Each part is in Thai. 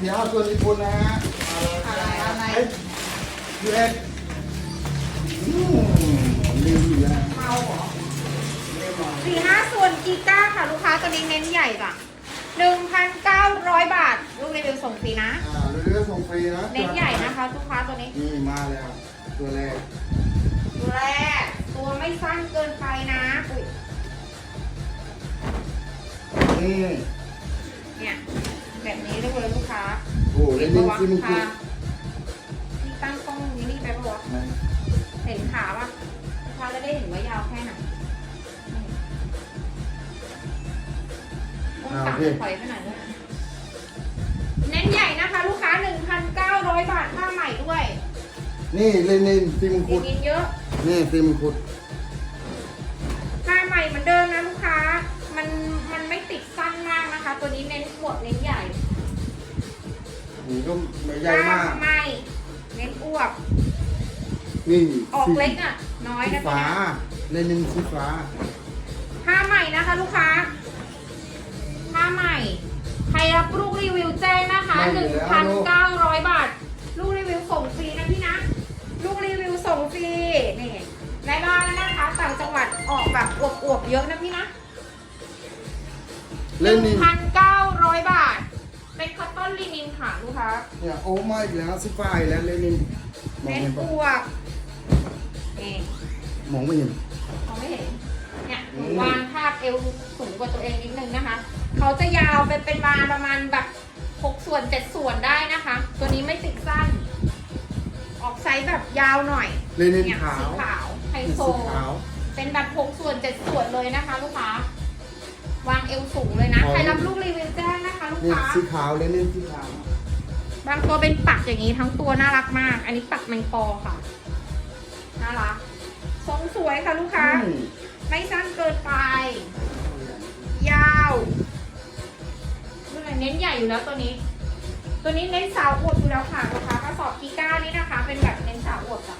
เดี๋ยวส่วนญี่ปุ่นนะฮะอะไรอะไรยูเอสอืมลืมอยู่แล้วเมาเหรอสี่ห้าส่วนกีก้าค่ะ ลูกค้าตัวนี้เน้นใหญ่จ้ะหนึ่งพันเก้าร้อยบาท ลูกรีวิวส่งฟรีนะ อ่าเรือส่งฟรีนะเน้นใหญ่นะคะ ลูกค้าตัวนี้นี่มาแล้ว ตัวแรก ตัวแรก ตัวไม่สั้นเกินไปนะอุ๊ยนี่เนี่ยแบบนี้ อ้เล่นนิ่งซิมคุค่ะที่ตั้งกล้องนี้นี่ไปปะวะเห็นขาปะลูกค้าจะได้เห็นว่ายาวแค่ไหนต้องตัดถอยไปไหนอยด้วยนะเน้นใหญ่นะคะ ลูกค้า 1,900 บาทผ้าใหม่ด้วยนี่เล่นนิ่งซิมมีคุดกินเยอะ นี่ซิมคุดผ้าใหม่เหมือนเดิมนะลูกค้า มันมันไม่ติดสั้นมากนะคะ ตัวนี้เน้นขวดเน้นใหญ่ นี่ก็ไม่ใหญ่มากผ้ใหม่เน้นอวบนี่ออกเล็กอะ น้อยสีนะฟ้าเล่นนิ่งสีฟ้า ผ้าใหม่นะคะ ลูกค้าผ้าใหม่ ใครรับลูกรีวิวแจ้งนะคะ ไม่เหลือแล้วลูก1,900 บาท ลูกรีวิวส่งฟรีนะพี่นะ ลูกรีวิวส่งฟรี นี่ในบ้านนะคะต่างจังหวัดออกแบบอวบๆเยอะนะพี่นะ เล่นนิ่ง1,900 บาท เป็นคอตตอนลินินค่ะลูกค้าเนี่ยโอ้มาอีกแล้วสีฟ้าอีกแล้วเล่นนิ่งมองเน้นเห็นอปะวบนี่มองไม่เห็น มองไม่เห็น เนี่ยหนูอืมวางทาบเอวสูงกว่าตัวเองนิดนึงนะคะ เขาจะยาวเป็นเป็นบานประมาณแบบ6ส่วน7ส่วนได้นะคะ ตัวนี้ไม่ติดสั้น ออกไซส์แบบยาวหน่อยเล่นนิ่งเนี่ยขาวสีขาวไฮโซ สีขาว เป็นแบบ6ส่วน7ส่วนเลยนะคะ ลูกค้า วางเอวสูงเลยนะ ใครรับลูกรีวิวแจ้งนะคะลูกนี่ค้า สีขาวเล่นนิ่งสีขาวบางตัวเป็นปักอย่างนี้ทั้งตัวน่ารักมาก อันนี้ปักแมงปอค่ะ น่ารัก ทรงสวยค่ะลูกค้า อืมไม่สั้นเกินไป ยาวดูหน่อยเน้นใหญ่อยู่แล้วตัวนี้ ตัวนี้เน้นสาวอวดอยู่แล้วค่ะลูกค้ากระสอบกีก้านี่นะคะ เป็นแบบเน้นสาวอวดจ้ะ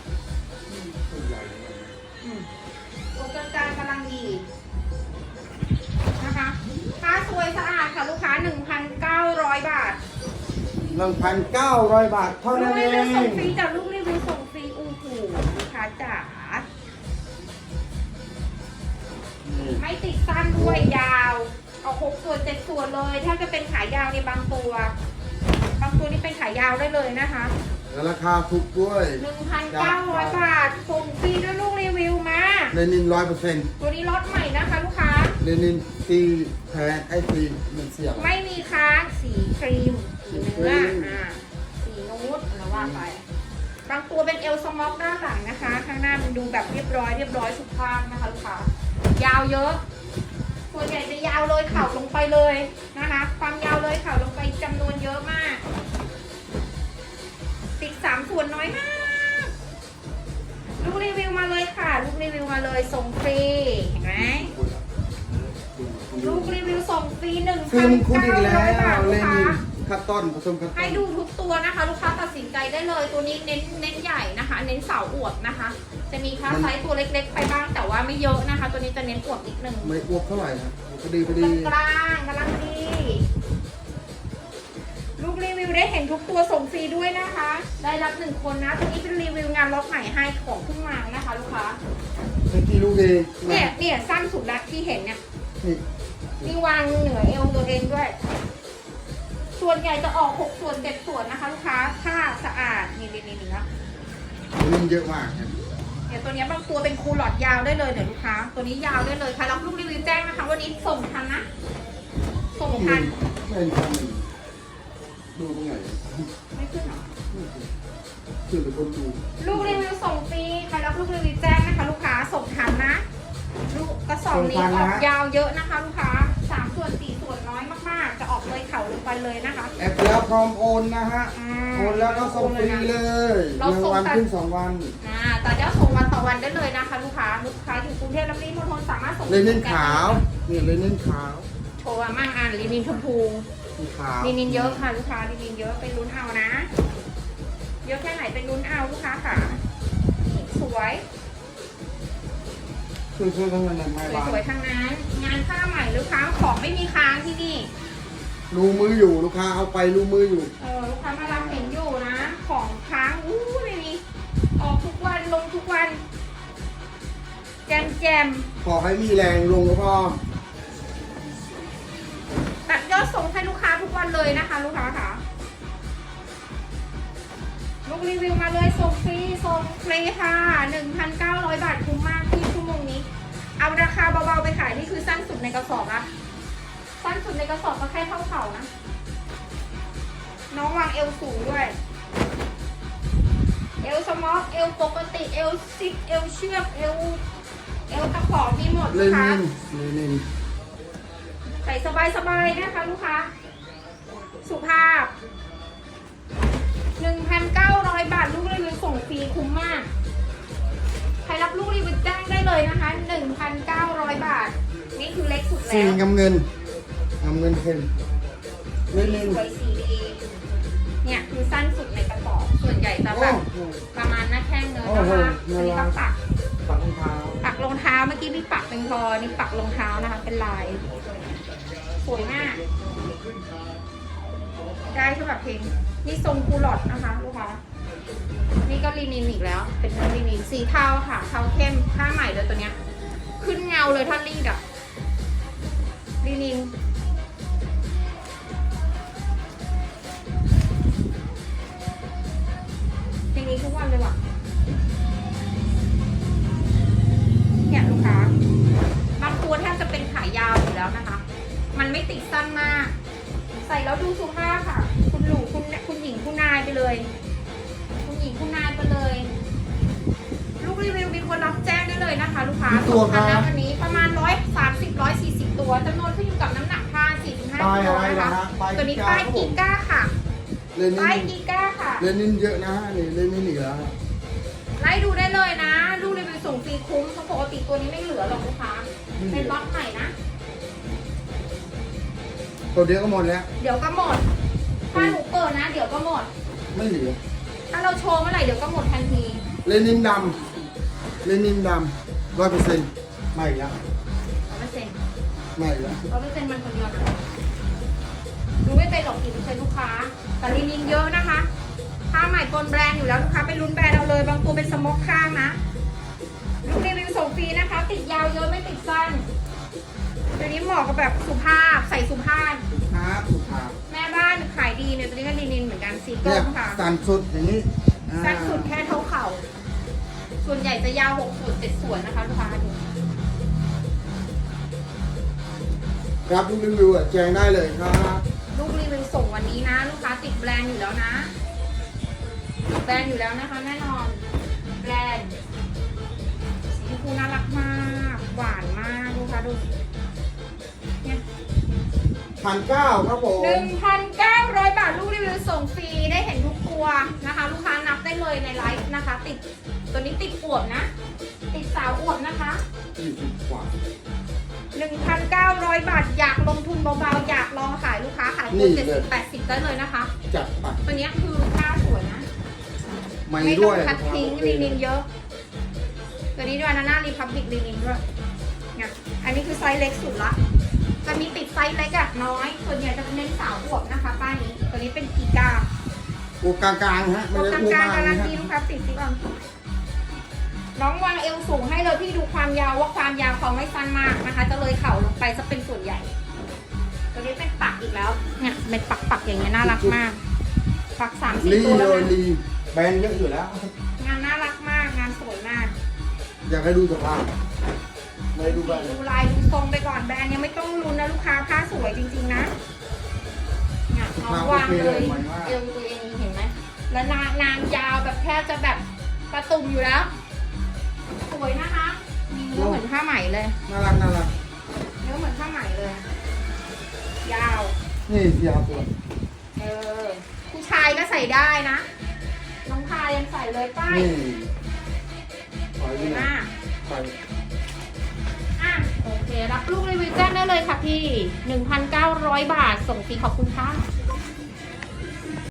1,900 บาทเท่านั้นเอรีวิวส่งฟรีจากลูกรีวิวส่งฟรีอู้หูลูกค้าจ๋าไม่ติดสั้นด้วยยาว เอาหกส่วนเจ็ดส่วนเลย ถ้าจะเป็นขายาวในบางตัว บางตัวนี่เป็นขายาวได้เลยนะคะราคาถูกด้วยหนึ่งพันเก้าร้อยบาทส่งฟรีด้วยลูกรีวิวมา ในนินร้อยเปอร์เซ็นต์ตัวนี้รถใหม่นะคะลูก ลนินตีแทนไอตีมันเสียบไม่มีค้างสีครีม สีเนื้อสีครีม อ่าสีนูดแล้วว่าไป บางตัวเป็นเอลสม็อกด้านหลังนะคะ ข้างหน้ามันดูแบบเรียบร้อยเรียบร้อยสุภาพนะคะลูกค้ายาวเยอะส่วนใหญ่จะยาวเลยเข่าลงไปเลยนะคะ ความยาวเลยเข่าลงไปจำนวนเยอะมาก ติดสามส่วนน้อยมาก ลูกรีวิวมาเลยค่ะ ลูกรีวิวมาเลยส่งฟรี วส่งฟรีหนึ่งฟิพัล์นมคุณอีกแล้เก้าร้อยบาทวลูเลกค้านินคัตตอนผสมคัตตอให้นดูทุกตัวนะคะ ลูกค้าตัดสินใจได้เลย ตัวนี้เน้นเน้นใหญ่นะคะ เน้นสาวอวบนะคะ จะมีค่าไซส์ตัวเล็ก ๆ ไปบ้างแต่ว่าไม่เยอะนะคะ ตัวนี้จะเน้นอวบนิดนึงไม่อ้วกเท่าไหร่นะพอดีพอกลาดีงกลางๆกำลังดี ลูกรีวิวได้เห็นทุกตัวส่งฟรีด้วยนะคะ ได้รับหนึ่งคนนะ ตัวนี้เป็นรีวิวงานล็อกใหม่ให้ของเพิ่งมานะคะ ลูกค้าเป็นกี่ลูกเองเนี่ยเนี่ยสั้นสุดละที่เห็นเนี่ย นี่ มีวางเหนือเอวตัวเองด้วย ส่วนใหญ่จะออกหกส่วนเจ็ดส่วนนะคะลูกค้าผ้าสะอาดนี่นี่นี่นี่นะเลนินเยอะมากครับเดี๋ยวตัวเนี้ยบางตัวเป็นคูลหลอดยาวได้เลยเนี่ยลูกค้า ตัวนี้ยาวได้เลยใครรับลูกรีวิวแจ้งนะคะวันนี้ส่งทันนะ ส่งทันไม่ทำดูตรงไหนไม่ขึ้นหรอคือเป็นคนดูลูกรีวิวส่งฟรีใครรับลูกรีวิวแจ้งนะคะ ลูกค้าส่งทันนะลูกกระสอบนี้ออกยาวเยอะนะคะ ลูกค้า เลยเข่าลงไปเลยนะคะ แอปแล้วพร้อมโอนนะฮะอ่าโอนแล้วก็ส่งฟรีเลยหเรานึ่งส่งวันตัด ขึ้นสองวันอ่าแต่เดี๋ยวส่งวันต่อวันได้เลยนะคะ ลูกค้าลูกค้าอยู่กรุงเทพและปริมณฑลสามารถส่งเลนินขาวนี่เลนินขาวโชว์มามั่งอ่านลินินชมพูสีขาวลินินเยอะค่ะลูกค้าลินินเยอะเป็นลุ้นเอานะ เยอะแค่ไหนเป็นลุ้นเอาลูกค้าค่ะสวยคือคือทั้งนั้นไม่สวยบานสวยๆทั้งนั้น งานผ้าใหม่ลูกค้าของไม่มีค้างที่นี่ รูมืออยู่ลูกค้าเอาไปรูมืออยู่ เออลูกค้ามารับเห็นอยู่นะ ของค้างอู้ไม่มีออกทุกวันลงทุกวัน แจมแจมขอให้มีแรงลงก็พอตัดยอดส่งให้ลูกค้าทุกวันเลยนะคะ ลูกค้าค่ะลูกรีวิวมาเลยส่งฟรีส่งฟรีค่ะ 1,900 บาทคุ้มมากที่ชั่วโมงนี้ เอาราคาเบาๆไปขายนี่คือสั้นสุดในกระสอบอะ สั้นสุดในกระสอบก็แค่เท่าเข่านะ น้องวางเอวสูงด้วย เอวสมอกเอวปกติ เอวซิปเอวเชือก เอว เอวตะขอมีหมดเลลูกค้านินเลนินใส่สบายๆนะคะลูกค้า สุภาพ 1,900 บาท ลูกรีวิวส่งฟรีคุ้มมาก ใครรับลูกรีวิวแจ้งได้เลยนะคะ 1,900 บาท นี่คือเล็กสุดสีแล้วกำเงินกำเงินเข้มเลนินสวยสีดีเนี่ยคือสั้นสุดในกระสอบส่วนใหญ่จะโอ้แบบโหประมาณหน้าแข้งเนื้อโอ้นะโหคะอันนี้ก็ปักปักรองเท้าปักรองเท้าเมื่อกี้มีปักเป็นคอนี่ปักรองเท้านะคะเป็นลาย สวยมาก ได้ฉบับเพลงนี่ทรงคูลอดนะคะลูกค้านี่ก็ลีนินอีกแล้ว เป็นเนื้อลีนินสีเทาค่ะเทาเข้มผ้าใหม่เลยตัวเนี้ย ขึ้นเงาเลยถ้ารีดอะลีนิน นี้ทุกวันเลยว่ะเนี่ยลูกค้าบางตัวแทบจะเป็นขายาวอยู่แล้วนะคะ มันไม่ติดสั้นมาก ใส่แล้วดูสุภาพค่ะ คุณหลูคุณคุณหญิงคุณนายไปเลย คุณหญิงคุณนายไปเลย ลูกรีวิวมีคนรับแจ้งได้เลยนะคะ ลูกค้ากี่ตัวครับสองพันแล้ววันนี้ประมาณร้อยสามสิบร้อยสี่สิบตัวจำนวนขึ้นอยู่กับน้ำหนักผ้าสี่สิบห้าป้ายกิโลอะไรนะนะคะฮะป้ายตัวนี้กีป้ายครับผกีมก้าค่ะ เลนิป้ายนกีก้าค่ะ เลนินเยอะนะฮะนี่เลนินอีกแล้วฮะไล่ดูได้เลยนะ ลูกรีวิวส่งฟรีคุ้มเพราะปกติตัวนี้ไม่เหลือหรอกลูกค้า เป็นล็อตใหม่นะ ตัวเดียวก็หมดแล้ว เดี๋ยวก็หมดถ้าหนูเปิดนะ เดี๋ยวก็หมด ไม่เหลือ ถ้าเราโชว์เมื่อไหร่เดี๋ยวก็หมดทันที เลนินดำเลนินดำร้อยเปอร์เซ็นต์ไม่อีกแล้วร้อยเปอร์เซ็นต์ไม่อีกแล้วร้อยเปอร์เซ็นต์มันคนเดียวนะ ดูไม่เป็นหรอกกี่เปอร์เซ็นต์ลูกค้า แต่ลินินเยอะนะคะผ้าใหม่ปนแบรนด์อยู่แล้วลูกค้าเป็นรุ่นแบรนด์เอาเลย บางตัวเป็นสโมกข้างนะลูกรีวิวส่งฟรีนะคะ ติดยาวเยอะไม่ติดสั้นตัวนี้เหมาะกับแบบสุภาพใส่สุภาพ ครับสุภาพแม่บ้านขายดีเนี่ยตัวนี้ก็ลินินเหมือนกันสีกลเนี่ยมค่ะ สันสุดอย่างนี้อ่าสั้นสุดแค่เท่าเข่า ส่วนใหญ่จะยาวหกส่วนเจ็ดส่วนนะคะลูกค้าดูรับลูกรีวิวอะแจ้งได้เลยครับ ลูกรีวิวส่งวันนี้นะ ลูกค้าติดแบรนด์อยู่แล้วนะติดแบรนด์อยู่แล้วนะคะแน่นอน แบรนด์สีชมพูน่ารักมาก หวานมากลูกค้าดูเนี่ยพันเก้าครับผมหนึ่งพันเก้าร้อยบาทลูกรีวิวส่งฟรีได้เห็นทุกตัวนะคะ ลูกค้านับได้เลยในไลฟ์นะคะ ติดตัวนี้ติดอวบนะ ติดสาวอวบนะคะยี่สิบกว่า 1,900 บาทอยากลงทุนเบาๆอยากลองขายลูกค้าขายนี่ตัวเลยเจ็ดสิบแปดสิบได้เลยนะคะ จัดไปตัวเนี้ยคือผ้าสวยนะ ไม่ไม่ต้ด้อวงยคัดทิ้งลีนินเยอะ ตัวนี้ด้วยนาน่ารีพับบิกลีนินด้วยเนี่ยอันนี้คือไซส์เล็กสุดละ จะมีติดไซส์เล็กอะน้อย ส่วนใหญ่จะเป็นเน้นสาวอวบนะคะป้ายนี้ ตัวนี้เป็นกีกาอูกลางๆฮะไม่ตัวได้กลางอูกลางมากการันะนฮะตีลูกค้าติดสิก่อน น้องวางเอวสูงให้เลยพี่ดูความยาวว่าความยาวเขาไม่สั้นมากนะคะ จะเลยเข่าลงไปจะเป็นส่วนใหญ่ ตัวนี้เป็นปักอีกแล้วเนี่ยเป็นปักปักๆอย่างเงี้ยน่ารักมาก ปักสามสี่ลีตัวเลแล้วยนะลีแบรนด์เยอะอยู่แล้ว งานน่ารักมากงานสวยมาก อยากให้ดูสภาพไม่ดูแบรนด์ดูลายดูทรงไปก่อนแบรนด์ยังไม่ต้องลุ้นนะลูกค้าผ้าสวยจริงๆนะเนี่ยน้องวางเลยเอวตัวเองเห็นไหมแล้วนางนางยาวแบบแทบจะแบบกระตุ่มอยู่แล้วส วยนะคะมีเนื้อเหมือนผ้าไหมเลยน่ารักน่ารักเนื้อเหมือนผ้าไหมเลย ยาว นี่ยาวตัวเออผู้ชายก็ใส่ได้นะ น้องพายยังใส่เลยป้ายนี่ปล่อยสดีวยนะมากปล่อยอะโอเครับลูกรีวิวแจ้งได้เลยค่ะพี่ 1,900 บาทส่งฟรีขอบคุณค่ะ